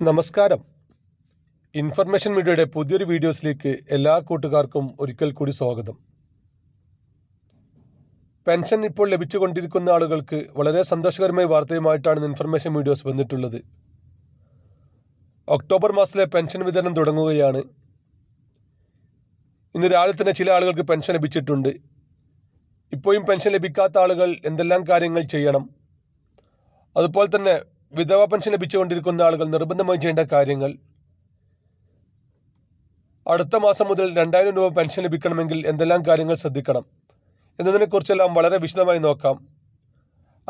നമസ്കാരം. ഇൻഫർമേഷൻ മീഡിയയുടെ പുതിയൊരു വീഡിയോസിലേക്ക് എല്ലാ കൂട്ടുകാർക്കും ഒരിക്കൽ കൂടി സ്വാഗതം. പെൻഷൻ ഇപ്പോൾ ലഭിച്ചുകൊണ്ടിരിക്കുന്ന ആളുകൾക്ക് വളരെ സന്തോഷകരമായ വാർത്തയുമായിട്ടാണ് ഇൻഫർമേഷൻ വീഡിയോസ് വന്നിട്ടുള്ളത്. ഒക്ടോബർ മാസത്തിലെ പെൻഷൻ വിതരണം തുടങ്ങുകയാണ്. ഇന്ന് രാവിലെ തന്നെ ചില ആളുകൾക്ക് പെൻഷൻ ലഭിച്ചിട്ടുണ്ട്. ഇപ്പോഴും പെൻഷൻ ലഭിക്കാത്ത ആളുകൾ എന്തെല്ലാം കാര്യങ്ങൾ ചെയ്യണം? അതുപോലെ തന്നെ വിധവ പെൻഷൻ ലഭിച്ചുകൊണ്ടിരിക്കുന്ന ആളുകൾ നിർബന്ധമായി ചെയ്യേണ്ട കാര്യങ്ങൾ. അടുത്ത മാസം മുതൽ രണ്ടായിരം രൂപ പെൻഷൻ ലഭിക്കണമെങ്കിൽ എന്തെല്ലാം കാര്യങ്ങൾ ശ്രദ്ധിക്കണം എന്നതിനെക്കുറിച്ചെല്ലാം വളരെ വിശദമായി നോക്കാം.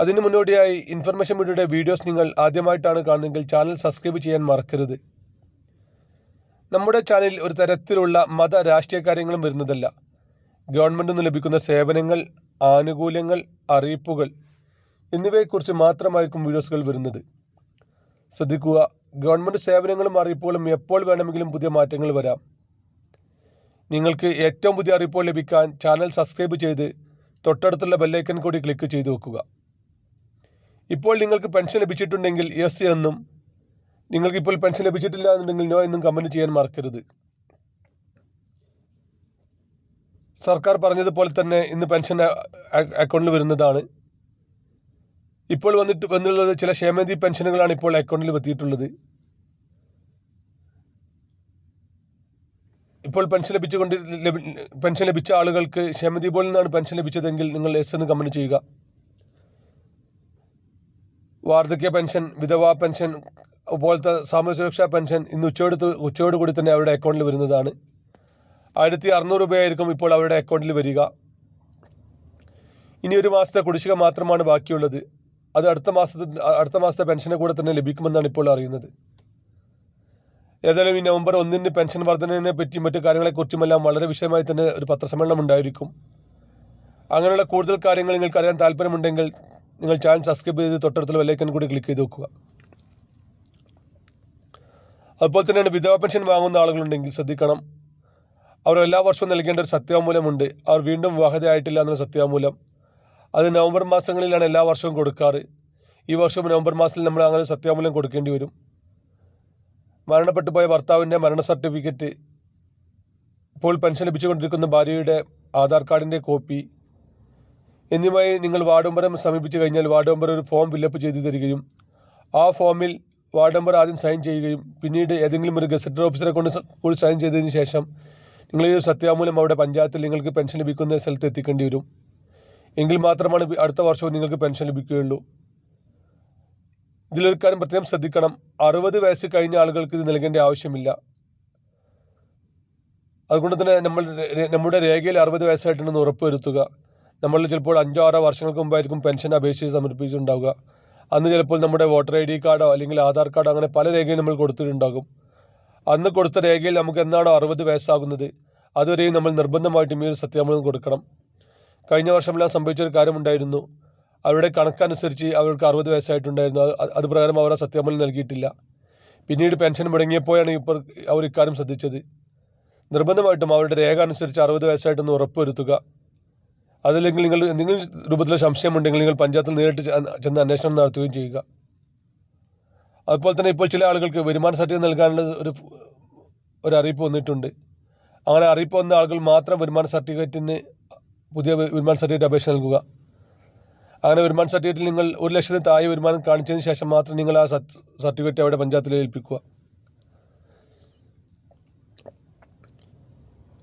അതിനു മുന്നോടിയായി ഇൻഫർമേഷൻ മീഡിയയുടെ വീഡിയോസ് നിങ്ങൾ ആദ്യമായിട്ടാണ് കാണുന്നതെങ്കിൽ ചാനൽ സബ്സ്ക്രൈബ് ചെയ്യാൻ മറക്കരുത്. നമ്മുടെ ചാനലിൽ ഒരു തരത്തിലുള്ള മത രാഷ്ട്രീയ കാര്യങ്ങളും വരുന്നതല്ല. ഗവൺമെന്റ് നിന്ന് ലഭിക്കുന്ന സേവനങ്ങൾ ആനുകൂല്യങ്ങൾ അറിയിപ്പുകൾ എന്നിവയെക്കുറിച്ച് മാത്രമായിരിക്കും വീഡിയോസുകൾ വരുന്നത്. ശ്രദ്ധിക്കുക. ഗവൺമെന്റ് സേവനങ്ങളും അറിയിപ്പുകളും എപ്പോൾ വേണമെങ്കിലും പുതിയ മാറ്റങ്ങൾ വരാം. നിങ്ങൾക്ക് ഏറ്റവും പുതിയ അറിയിപ്പുകൾ ലഭിക്കാൻ ചാനൽ സബ്സ്ക്രൈബ് ചെയ്ത് തൊട്ടടുത്തുള്ള ബെല്ലൈക്കൻ കൂടി ക്ലിക്ക് ചെയ്തു വെക്കുക. ഇപ്പോൾ നിങ്ങൾക്ക് പെൻഷൻ ലഭിച്ചിട്ടുണ്ടെങ്കിൽ യെസ് എന്നും നിങ്ങൾക്ക് ഇപ്പോൾ പെൻഷൻ ലഭിച്ചിട്ടില്ല എന്നുണ്ടെങ്കിൽ നോ എന്നും കമന്റ് ചെയ്യാൻ മറക്കരുത്. സർക്കാർ പറഞ്ഞതുപോലെ തന്നെ ഇന്ന് പെൻഷൻ അക്കൗണ്ടിൽ വരുന്നതാണ്. ഇപ്പോൾ വന്നിട്ട് വന്നുള്ളത് ചില ക്ഷേമനിധി പെൻഷനുകളാണ് ഇപ്പോൾ അക്കൗണ്ടിൽ എത്തിയിട്ടുള്ളത് ഇപ്പോൾ പെൻഷൻ ലഭിച്ചുകൊണ്ട് ലഭി- പെൻഷൻ ലഭിച്ച ആളുകൾക്ക് ക്ഷേമനിധി പോലെ നിന്നാണ് പെൻഷൻ ലഭിച്ചതെങ്കിൽ നിങ്ങൾ എസ് എന്ന് കമന്റ് ചെയ്യുക. വാർദ്ധക്യ പെൻഷൻ വിധവാ പെൻഷൻ പോലത്തെ സാമൂഹ്യ സുരക്ഷാ പെൻഷൻ ഇന്ന് ഉച്ചയോട് തു- ഉച്ചയോട് കൂടി തന്നെ അവരുടെ അക്കൗണ്ടിൽ വരുന്നതാണ്. ആയിരത്തി അറുന്നൂറ് രൂപയായിരിക്കും ഇപ്പോൾ അവരുടെ അക്കൗണ്ടിൽ വരിക. ഇനി ഒരു മാസത്തെ കുടിശ്ശിക മാത്രമാണ് ബാക്കിയുള്ളത്. അത് അടുത്ത മാസത്തെ അടുത്ത മാസത്തെ പെൻഷനെ കൂടെ തന്നെ ലഭിക്കുമെന്നാണ് ഇപ്പോൾ അറിയുന്നത്. ഏതായാലും ഈ നവംബർ ഒന്നിന് പെൻഷൻ വർധനവിനെ പറ്റിയും മറ്റു കാര്യങ്ങളെക്കുറിച്ചുമെല്ലാം വളരെ വിഷയമായി തന്നെ ഒരു പത്രസമ്മേളനം ഉണ്ടായിരിക്കും. അങ്ങനെയുള്ള കൂടുതൽ കാര്യങ്ങൾ നിങ്ങൾക്ക് അറിയാൻ താല്പര്യമുണ്ടെങ്കിൽ നിങ്ങൾ ചാനൽ സബ്സ്ക്രൈബ് ചെയ്ത് തൊട്ടടുത്തുള്ള വെല്ലൈക്കൻ കൂടി ക്ലിക്ക് ചെയ്ത് വെക്കുക. അതുപോലെ തന്നെയാണ് വിധവാ പെൻഷൻ വാങ്ങുന്ന ആളുകളുണ്ടെങ്കിൽ ശ്രദ്ധിക്കണം. അവർ എല്ലാ വർഷവും നൽകേണ്ട ഒരു സത്യാമൂലമുണ്ട്. അവർ വീണ്ടും വിവാഹതയായിട്ടില്ല എന്നുള്ള സത്യവാങ്മൂലം അത് നവംബർ മാസങ്ങളിലാണ് എല്ലാ വർഷവും കൊടുക്കാറ്. ഈ വർഷം നവംബർ മാസത്തിൽ നമ്മൾ അങ്ങനെ സത്യാമൂലം കൊടുക്കേണ്ടി വരും. മരണപ്പെട്ടു പോയ ഭർത്താവിന്റെ മരണ സർട്ടിഫിക്കറ്റ് ഇപ്പോൾ പെൻഷൻ ലഭിച്ചുകൊണ്ടിരിക്കുന്ന ഭാര്യയുടെ ആധാർ കാർഡിന്റെ കോപ്പി. എന്നിവയെ നിങ്ങൾ വാർഡ് മെമ്പറെ സമീപിച്ചു കഴിഞ്ഞാൽ വാർഡ് മെമ്പർ ഒരു ഫോം ഫില്ലപ്പ് ചെയ്തു തരികയും ആ ഫോമിൽ വാർഡ് മെമ്പർ ആദ്യം സൈൻ ചെയ്യുകയും പിന്നീട് ഏതെങ്കിലും ഒരു ഗസറ്റർ ഓഫീസറെ കൊണ്ട് കൂടി സൈൻ ചെയ്തതിന് ശേഷം നിങ്ങൾ ഈ സത്യാമൂലം അവിടെ പഞ്ചായത്തിൽ നിങ്ങൾക്ക് പെൻഷൻ ലഭിക്കുന്ന സ്ഥലത്ത് എത്തിക്കേണ്ടി വരും. എങ്കിൽ മാത്രമാണ് അടുത്ത വർഷവും നിങ്ങൾക്ക് പെൻഷൻ ലഭിക്കുകയുള്ളൂ. ഇതിലൊരു കാര്യം പ്രത്യേകം ശ്രദ്ധിക്കണം. അറുപത് വയസ്സ് കഴിഞ്ഞ ആളുകൾക്ക് ഇത് നൽകേണ്ട ആവശ്യമില്ല. അതുകൊണ്ട് തന്നെ നമ്മൾ നമ്മുടെ രേഖയിൽ അറുപത് വയസ്സായിട്ടുണ്ടെന്ന് ഉറപ്പുവരുത്തുക. നമ്മൾ ചിലപ്പോൾ അഞ്ചോ ആറോ വർഷങ്ങൾക്ക് മുമ്പായിരിക്കും പെൻഷൻ അപേക്ഷിച്ച് സമർപ്പിച്ചിട്ടുണ്ടാവുക. അന്ന് ചിലപ്പോൾ നമ്മുടെ വോട്ടർ ഐ ഡി കാർഡോ അല്ലെങ്കിൽ ആധാർ കാർഡോ അങ്ങനെ പല രേഖയും നമ്മൾ കൊടുത്തിട്ടുണ്ടാകും. അന്ന് കൊടുത്ത രേഖയിൽ നമുക്ക് എന്നാണോ അറുപത് വയസ്സാകുന്നത്? അതുവരെയും നമ്മൾ നിർബന്ധമായിട്ടും ഈ ഒരു സത്യാമൂലം കൊടുക്കണം. കഴിഞ്ഞ വർഷമെല്ലാം സംഭവിച്ചൊരു കാര്യമുണ്ടായിരുന്നു. അവരുടെ കണക്കനുസരിച്ച് അവർക്ക് അറുപത് വയസ്സായിട്ടുണ്ടായിരുന്നു. അത് അത് പ്രകാരം അവർ ആ നൽകിയിട്ടില്ല. പിന്നീട് പെൻഷൻ മുടങ്ങിയപ്പോഴാണ് ഇപ്പോൾ അവർ ഇക്കാര്യം ശ്രദ്ധിച്ചത്. നിർബന്ധമായിട്ടും അവരുടെ രേഖ അനുസരിച്ച് അറുപത് വയസ്സായിട്ടൊന്ന് ഉറപ്പുവരുത്തുക. അതല്ലെങ്കിൽ നിങ്ങൾ എന്തെങ്കിലും രൂപത്തിലുള്ള സംശയമുണ്ടെങ്കിൽ നിങ്ങൾ പഞ്ചായത്തിൽ നേരിട്ട് ചെന്ന് അന്വേഷണം നടത്തുകയും ചെയ്യുക. അതുപോലെ തന്നെ ഇപ്പോൾ ചില ആളുകൾക്ക് വരുമാന സർട്ടിഫിക്കറ്റ് നൽകാനുള്ള ഒരു ഒരു അറിയിപ്പ് വന്നിട്ടുണ്ട്. അങ്ങനെ അറിയിപ്പ് വന്ന ആളുകൾ മാത്രം വരുമാന സർട്ടിഫിക്കറ്റിന് പുതിയ വരുമാന സർട്ടിഫിക്കറ്റ് അപേക്ഷ നൽകുക. അങ്ങനെ വരുമാന സർട്ടിഫിക്കറ്റിൽ നിങ്ങൾ ഒരു ലക്ഷത്തിന് താഴെ വരുമാനം കാണിച്ചതിന് ശേഷം മാത്രം നിങ്ങൾ ആ സർട്ടിഫിക്കറ്റ് അവിടെ പഞ്ചായത്തിൽ ഏൽപ്പിക്കുക.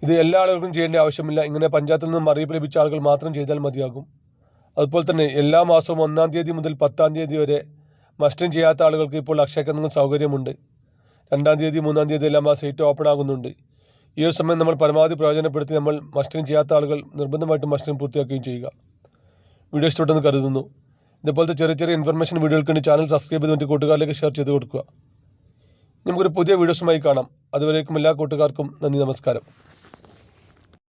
ഇത് എല്ലാ ആളുകൾക്കും ചെയ്യേണ്ട ആവശ്യമില്ല. ഇങ്ങനെ പഞ്ചായത്തിൽ നിന്നും അറിയിപ്പ് ലഭിച്ച ആളുകൾ മാത്രം ചെയ്താൽ മതിയാകും. അതുപോലെ തന്നെ എല്ലാ മാസവും ഒന്നാം തീയതി മുതൽ പത്താം തീയതി വരെ മസ്റ്റിംഗ് ചെയ്യാത്ത ആളുകൾക്ക് ഇപ്പോൾ അക്ഷയ കേന്ദ്രങ്ങൾ സൗകര്യമുണ്ട്. രണ്ടാം തീയതി മൂന്നാം തീയതി എല്ലാം ആ സൈറ്റ് ഓപ്പൺ ആകുന്നുണ്ട്. ഈ ഒരു സമയം നമ്മൾ പരമാവധി പ്രയോജനപ്പെടുത്തി നമ്മൾ മസ്റ്റിംഗ് ചെയ്യാത്ത ആളുകൾ നിർബന്ധമായിട്ടും മസ്റ്റിംഗ് പൂർത്തിയാക്കുകയും ചെയ്യുക. വീഡിയോ ഇഷ്ടപ്പെട്ടെന്ന് കരുതുന്നു. ഇതുപോലത്തെ ചെറിയ ചെറിയ ഇൻഫർമേഷൻ വീഡിയോകൾക്ക് വേണ്ടി ചാനൽ സബ്സ്ക്രൈബ് ചെയ്ത് മറ്റു കൂട്ടുകാരിലേക്ക് ഷെയർ ചെയ്ത് കൊടുക്കുക. നമുക്കൊരു പുതിയ വീഡിയോസുമായി കാണാം. അതുവരേക്കും എല്ലാ കൂട്ടുകാർക്കും നന്ദി നമസ്കാരം.